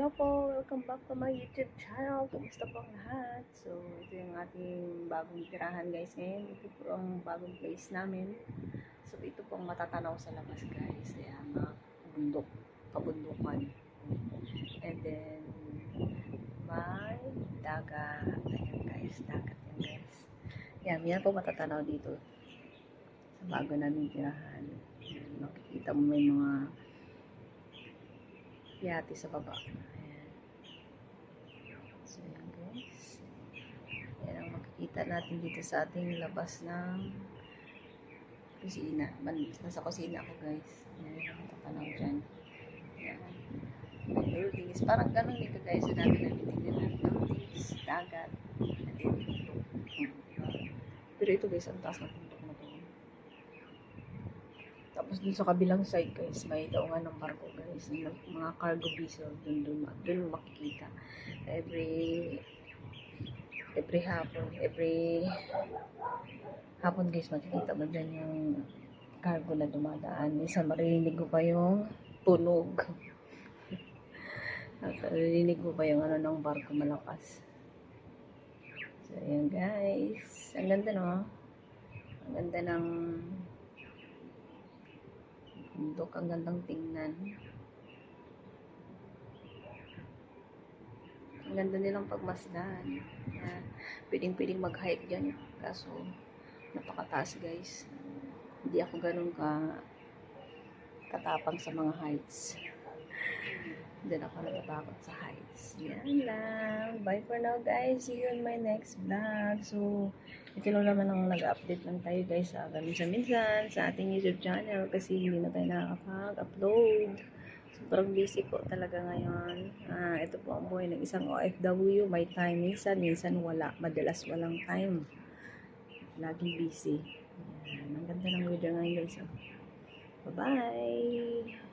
Hello po, welcome back to my YouTube channel. Kumusta po ang lahat? So, ito yung ating bagong tirahan guys ngayon. Ito po ang bagong place namin. So, ito po ang matatanaw sa labas guys. Ayan, mga bundok, kabundukan. And then, may dagat. Ayan guys, dagat yan guys. Yan, yan po matatanaw dito. Sa bago namin tirahan. Ayan, makikita mo may mga yate sa baba. Ayan. So, guys. Yan ang makikita natin dito sa ating labas ng kusina. Nasa kusina ako guys. Yan ang matatanaw dyan. Yan. May buildings. Parang ganun dito guys. Sa dami namin tingnan. Buildings, dagat, and then. Pero ito guys, ang taas ng bundok na to. Tapos dun sa kabilang side guys, may daungan ng barko guys. Mga cargo vessel dun dun, dun makikita. Every every hapon, every hapon guys, makikita mo dyan yung cargo na dumadaan. Minsan maririnig ko pa yung tunog. At maririnig mo pa yung ano ng barko malakas. So, ayan guys. Ang ganda no? Ang ganda ng bundok. Ang gandang tingnan. Ang ganda nilang pagmasdan. Yan. Pwedeng-pwedeng mag-hike dyan. Kaso, napakataas guys. Hindi ako ganun ka katapang sa mga heights. Na ako natatakot sa heights. Yan lang. Bye for now guys. See you in my next vlog. So, ito lang naman ang nag-update lang tayo guys sa minsan-minsan sa ating YouTube channel kasi hindi na tayo nakakapag-upload. Sobrang busy po talaga ngayon. Ah, ito po ang buhay ng isang OFW. May time minsan, minsan wala. Madalas walang time. Laging busy. Yan. Ang ganda ng video ngayon guys. oh. Bye-bye!